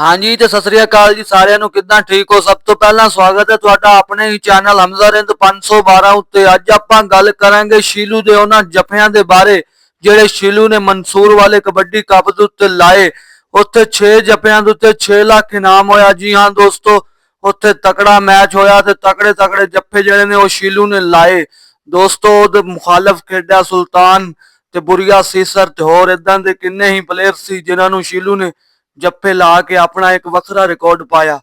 ਹਾਂਜੀ, ਤੇ ਸਤਿ ਸ੍ਰੀ ਅਕਾਲ ਜੀ ਸਾਰਿਆਂ ਨੂੰ। ਕਿੱਦਾਂ ਠੀਕ ਹੋ? ਸਭ ਤੋਂ ਪਹਿਲਾਂ ਸਵਾਗਤ ਹੈ ਤੁਹਾਡਾ ਆਪਣੇ ਹੀ ਚੈਨਲ ਹਮਜ਼ਾ ਰਿੰਦ 512 ਉੱਤੇ। ਅੱਜ ਆਪਾਂ ਗੱਲ ਕਰਾਂਗੇ ਸ਼ੀਲੂ ਦੇ ਉਹਨਾਂ ਜਫਿਆਂ ਦੇ ਬਾਰੇ, ਜਿਹੜੇ ਸ਼ੀਲੂ ਨੇ ਮਨਸੂਰ ਵਾਲੇ ਕਬੱਡੀ ਕੱਪ ਦੇ ਉੱਤੇ ਲਾਏ। ਉੱਥੇ 6 ਜਫਿਆਂ ਦੇ ਉੱਤੇ 6 ਲੱਖ ਇਨਾਮ ਹੋਇਆ। ਜੀ ਹਾਂ ਦੋਸਤੋ, ਉੱਥੇ ਤਕੜਾ ਮੈਚ ਹੋਇਆ ਤੇ ਤਕੜੇ ਤਕੜੇ ਜੱਫੇ ਜਿਹੜੇ ਨੇ ਉਹ ਸ਼ੀਲੂ ਨੇ ਲਾਏ। ਦੋਸਤੋ ਉਹਦੇ ਮੁਖਾਲਫ ਖੇਡਿਆ ਸੁਲਤਾਨ ਤੇ ਬੁਰੀਆ ਸੀਸਰ ਤੇ ਹੋਰ ਇਦਾਂ ਦੇ ਕਿੰਨੇ ਹੀ ਪਲੇਅਰ ਸੀ ਜਿਨ੍ਹਾਂ ਨੂੰ ਸ਼ੀਲੂ ਨੇ ਜੱਫੇ ਲਾ ਕੇ ਆਪਣਾ ਇੱਕ ਵੱਖਰਾ ਰਿਕਾਰਡ ਪਾਇਆ।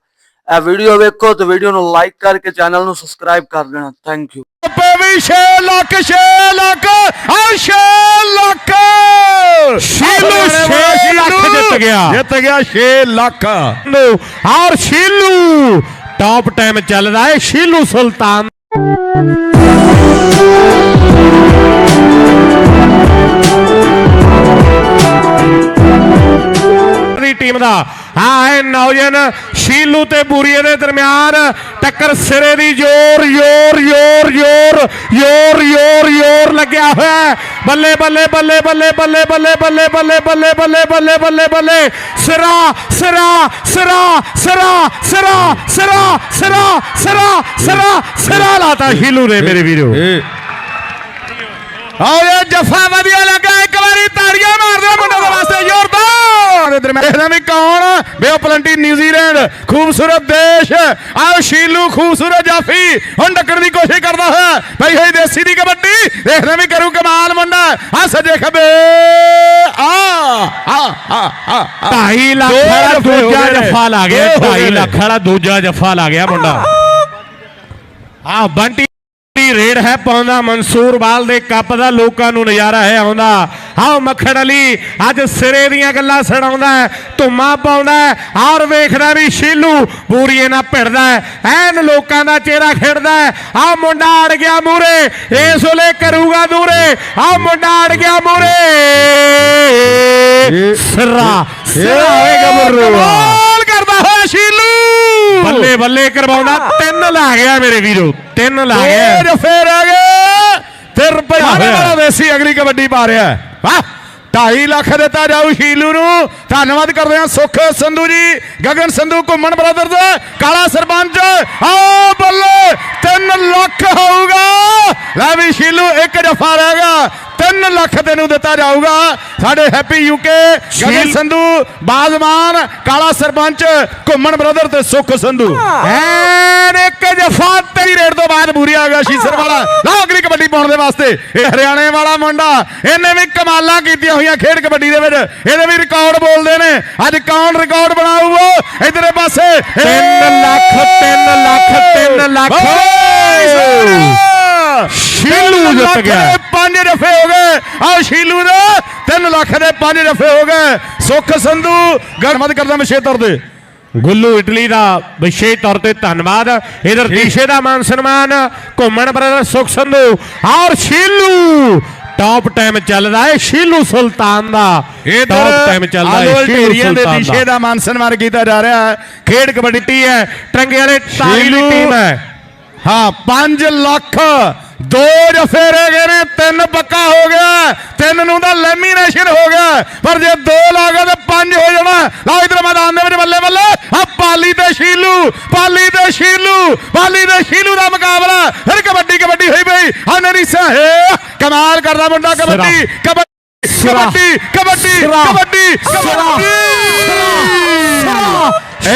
ਇਹ ਵੀਡੀਓ ਵੇਖੋ ਤੇ ਵੀਡੀਓ ਨੂੰ ਲਾਈਕ ਕਰਕੇ ਚੈਨਲ ਨੂੰ ਸਬਸਕ੍ਰਾਈਬ ਕਰ ਦੇਣਾ। ਥੈਂਕ ਯੂ ਪੇ ਵੀ 6 ਲੱਖ 6 ਲੱਖ ਆ 6 ਲੱਖ। ਸ਼ੀਲੂ ਛੇ ਲੱਖ ਜਿੱਤ ਗਿਆ। ਜਿੱਤ ਗਿਆ 6 ਲੱਖ। ਨੂੰ ਔਰ ਸ਼ੀਲੂ। ਟੌਪ ਟਾਈਮ ਚੱਲਦਾ ਹੈ ਸ਼ੀਲੂ ਸੁਲਤਾਨ। ਟੀਮ ਦਾ ਹਾਂ ਇਹ ਨੌਜਵਾਨ ਸ਼ੀਲੂ ਤੇ ਬੂਰੀਏ ਦੇ ਦਰਮਿਆਨ ਟੱਕਰ ਸਿਰੇ ਦੀ ਜ਼ੋਰ ਜ਼ੋਰ ਜ਼ੋਰ ਜ਼ੋਰ ਜ਼ੋਰ ਜ਼ੋਰ ਜ਼ੋਰ ਲੱਗਿਆ ਹੋਇਆ। ਬੱਲੇ ਬੱਲੇ ਬੱਲੇ ਬੱਲੇ ਬੱਲੇ ਬੱਲੇ ਬੱਲੇ ਬੱਲੇ ਬੱਲੇ ਬੱਲੇ ਬੱਲੇ ਬੱਲੇ ਬੱਲੇ ਸਿਰਾ ਸਿਰਾ ਸਿਰਾ ਸਿਰਾ ਸਿਰਾ ਸਿਰਾ ਸਿਰਾ ਸਿਰਾ ਸਿਰਾ ਸਿਰਾ ਲਾਤਾ ਸ਼ੀਲੂ ਨੇ ਮੇਰੇ ਵੀਰੋ ਆਓ ਇਹ ਜਫਾ ਵਧੀਆ ਲੱਗਾ ਇੱਕ ਵਾਰੀ ਤਾੜੀਆਂ ਮਾਰ ਦਿਓ ਮੁੰਡੇ ਦੇ ਵਾਸਤੇ ਜ਼ੋਰਦਾਰ ਦੇ ਦਰਮਿਆਨ ਦੇਖਦੇ ਵੀ ਕੌਣ ਬੇਓ ਪਲੰਟੀ ਨਿਊਜ਼ੀਲੈਂਡ ਖੂਬਸੂਰਤ ਦੇਸ਼। ਆਓ ਸ਼ੀਲੂ ਖੂਬਸੂਰਤ ਜਾਫੀ ਹੁਣ ਟੱਕਰ ਦੀ ਕੋਸ਼ਿਸ਼ ਕਰਦਾ ਹੋਇਆ ਭਾਈ ਹੋਈ ਦੇਸੀ ਦੀ ਕਬੱਡੀ। ਦੇਖਦੇ ਵੀ ਕਰੂ ਕਮਾਲ ਮੁੰਡਾ। ਆ ਸੱਜੇ ਖੱਬੇ। ਆ ਆ ਆ ਆ ਆ। 2.5 ਲੱਖ ਵਾਲਾ ਹੋ ਦੂਜਾ। ਜੱਫਾ ਲਾ ਗਿਆ ਦੋ ਹੋ ਗਏ 2.5 ਨੇ। ਲੱਖ ਵਾਲਾ ਦੂਜਾ ਜੱਫਾ ਲਾ ਗਿਆ ਮੁੰਡਾ। ਆ ਬੰਟੀ ਦੀ ਰੇਡ ਹੈ ਪਾਉਂਦਾ ਮਨਸੂਰ ਬਾਲ ਦੇ ਕੱਪ ਦਾ ਲੋਕਾਂ ਨੂੰ ਨਜ਼ਾਰਾ ਹੈ ਆਉਂਦਾ। ਆਓ ਮੱਖਣ ਅਲੀ ਅੱਜ ਸਿਰੇ ਦੀਆਂ ਗੱਲਾਂ ਸੁਣਾਉਂਦਾ ਹੈ, ਧੁੰਮਾ ਪਾਉਂਦਾ ਹੈ, ਔਰ ਵੇਖਦਾ ਵੀ ਸ਼ੀਲੂ ਬੂਰੀਏ ਨਾਲ ਭਿੜਦਾ ਹੈ, ਐਨ ਲੋਕਾਂ ਦਾ ਚਿਹਰਾ ਖਿੜਦਾ ਹੈ। ਆਹ ਮੁੰਡਾ ਅੜ ਗਿਆ ਮੂਰੇ ਇਸ ਵੇਲੇ ਕਰੂਗਾ ਦੂਰੇ ਆਹ ਮੁੰਡਾ ਅੜ ਗਿਆ ਮੂਰੇ ਸਿਰਾ ਸਿਰਾ ਹੋਏਗਾ ਮਰੂਆ ਕਰਦਾ ਹੋਇਆ ਸ਼ੀਲੂ ਬੱਲੇ ਬੱਲੇ ਕਰਵਾਉਂਦਾ ਤਿੰਨ ਲਾ ਗਿਆ ਮੇਰੇ ਵੀਰੋ ਤਿੰਨ ਲਾ ਗਿਆ ਰਹਿ ਗਏ ਤੇ ਰੁਪਏ ਹੋਇਆ। ਵਾਲਾ ਦੇਸੀ ਅਗਲੀ ਕਬੱਡੀ ਪਾ ਰਿਹਾ ਹੈ। ਵਾਹ! 2.5 ਲੱਖ ਦਿੱਤਾ ਜਾਊ ਸ਼ੀਲੂ ਨੂੰ। ਧੰਨਵਾਦ ਕਰਦੇ ਹਾਂ ਸੁਖ ਸੰਧੂ ਜੀ ਗਗਨ ਸੰਧੂ ਘੁੰਮਣ ਬ੍ਰਦਰਜ਼ ਕਾਲਾ ਸਰਪੰਚ। ਆਓ ਬੱਲੇ 3 ਲੱਖ ਹੋਊਗਾ। ਲੈ ਵੀ ਸ਼ੀਲੂ ਇੱਕ ਜਫਾ ਰਹਿ ਗਿਆ। 3 ਲੱਖ ਤੈਨੂੰ ਦਿੱਤਾ ਜਾਊਗਾ। ਸਾਡੇ ਹੈਪੀ ਯੂਕੇ ਗਗਨ ਸੰਧੂ ਬਾਜ਼ਮਾਨ ਕਾਲਾ ਸਰਪੰਚ ਘੁੰਮਣ ਬ੍ਰਦਰ ਤੇ ਸੁਖ ਸੰਧੂ। ਐਨ ਇੱਕ ਜਫਾ ਤੇਰੀ ਰੇਡ ਤੋਂ ਬਾਅਦ ਬੂਰੀ ਆ ਗਿਆ ਸ਼ੀਸਰ ਵਾਲਾ। ਲਓ ਪਾਉਣ ਦੇ ਵਾਸਤੇ। ਇਹ ਹਰਿਆਣੇ ਵਾਲਾ ਮੁੰਡਾ ਇਹਨੇ ਵੀ ਕਮਾਲਾਂ ਕੀਤੀਆਂ ਹੋਈਆਂ ਖੇਡ ਕਬੱਡੀ ਦੇ ਵਿੱਚ। ਇਹਦੇ ਵੀ ਰਿਕਾਰਡ ਬੋਲਦੇ ਨੇ। ਅੱਜ ਕੌਣ ਰਿਕਾਰਡ ਬਣਾਊਗਾ? ਇਧਰੇ ਪਾਸੇ। 3 ਲੱਖ 3 ਲੱਖ 3 ਲੱਖ। ਸ਼ੀਲੂ ਜਿੱਤ ਗਿਆ। ਪੰਜ ਰਫੇ ਹੋ ਗਏ। ਆਹ ਸ਼ੀਲੂ ਦੇ 3 ਲੱਖ ਦੇ ਪੰਜ ਰਫੇ ਹੋ ਗਏ। ਸੁਖ ਸੰਧੂ ਗਣਮਤ ਕਰਦਾ ਮਸ਼ੇਤਰ ਦੇ ਗੁੱਲੂ ਇਟਲੀ ਦਾ ਵਿਸ਼ੇਸ਼ ਤੌਰ ਤੇ ਧੰਨਵਾਦ। ਇਧਰ ਦੀਸ਼ੇ ਦਾ ਮਾਨ ਸਨਮਾਨ ਘੁੰਮਣ ਬ੍ਰਦਰ ਸੁਖ ਸੰਧੂ ਔਰ ਸ਼ੀਲੂ। ਟੌਪ ਟਾਈਮ ਚੱਲਦਾ ਹੈ ਸ਼ੀਲੂ ਸੁਲਤਾਨ ਦਾ। ਟੌਪ ਟਾਈਮ ਚੱਲਦਾ ਹੈ ਸ਼ੀਲੂ ਦੇ ਦਿਸ਼ੇ ਦਾ। ਮਾਨ ਸਨਮਾਨ ਕੀਤਾ ਜਾ ਰਿਹਾ ਹੈ। ਖੇਡ ਕਬੱਡੀ ਟੀ ਹੈ ਟਰੰਗੇ ਵਾਲੇ ਤਾਰੀ ਦੀ। ਟੀਮ ਹੈ। ਹਾਂ 5 ਲੱਖ ਦੋ ਜਫੇ ਰਹਿ ਗਏ ਨੇ ਤਿੰਨ ਪੱਕਾ ਹੋ ਗਿਆ ਤਿੰਨ ਨੂੰ ਤਾਂ ਲੈਮੀਨੇਸ਼ਨ ਹੋ ਗਿਆ ਪਰ ਜੇ ਦੋ ਲਾ ਤਾਂ ਪੰਜ ਹੋ ਜਾਣਾ ਲਓ ਇਧਰ ਮੈਦਾਨ ਦੇ ਵਿੱਚ ਬੱਲੇ ਬੱਲੇ ਆ ਪਾਲੀ ਤੇ ਸ਼ੀਲੂ ਪਾਲੀ ਤੇ ਸ਼ੀਲੂ ਪਾਲੀ ਤੇ ਸ਼ੀਲੂ ਦਾ ਮੁਕਾਬਲਾ ਫਿਰ ਕਬੱਡੀ ਕਬੱਡੀ ਹੋਈ ਪਈ ਆ ਨਰੀਸਾ ਹੈ। ਕਮਾਲ ਕਰਦਾ ਮੁੰਡਾ ਕਬੱਡੀ ਕਬੱਡੀ। ਕਬੱਡੀ ਕਬੱਡੀ। ਕਬੱਡੀ। ਕਬੱਡੀ।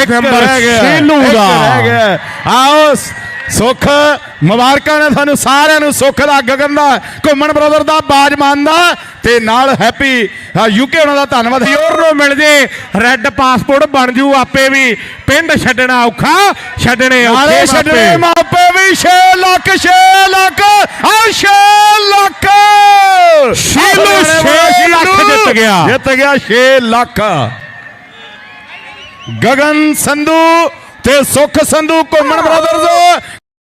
ਇੱਕ ਨੰਬਰ ਰਹਿ ਗਿਆ, ਸ਼ੀਲੂ ਦਾ। ਆਓ ਸੁੱਖ ਮੁਬਾਰਕਾਂ ਨੇ ਤੁਹਾਨੂੰ ਸਾਰਿਆਂ ਨੂੰ ਸੁੱਖ ਦਾ ਗਗਨ ਦਾ ਘੁੰਮਣ ਬ੍ਰਦਰ ਦਾ ਬਾਜਮਾਨ ਦਾ ਤੇ ਨਾਲ ਹੈਪੀ ਯੂਕੇ ਉਹਨਾਂ ਦਾ ਧੰਨਵਾਦ। ਪਿਓਰ ਨੂੰ ਮਿਲ ਜੇ। ਰੈੱਡ ਪਾਸਪੋਰਟ ਬਣ ਜੂ ਆਪੇ ਵੀ। ਪਿੰਡ ਛੱਡਣਾ ਔਖਾ ਛੱਡਣੇ ਔਖੇ ਛੱਡਣੇ ਮਾਪੇ। 6 ਲੱਖ 6 ਲੱਖ ਆ 6 ਲੱਖ। ਸ਼ੀਲੂ ਛੇ ਲੱਖ ਜਿੱਤ ਗਿਆ। ਜਿੱਤ ਗਿਆ 6 ਲੱਖ। ਗਗਨ ਸੰਧੂ ਤੇ ਸੁਖ ਸੰਧੂ ਘੁੰਮਣ ਬ੍ਰਦਰਜ਼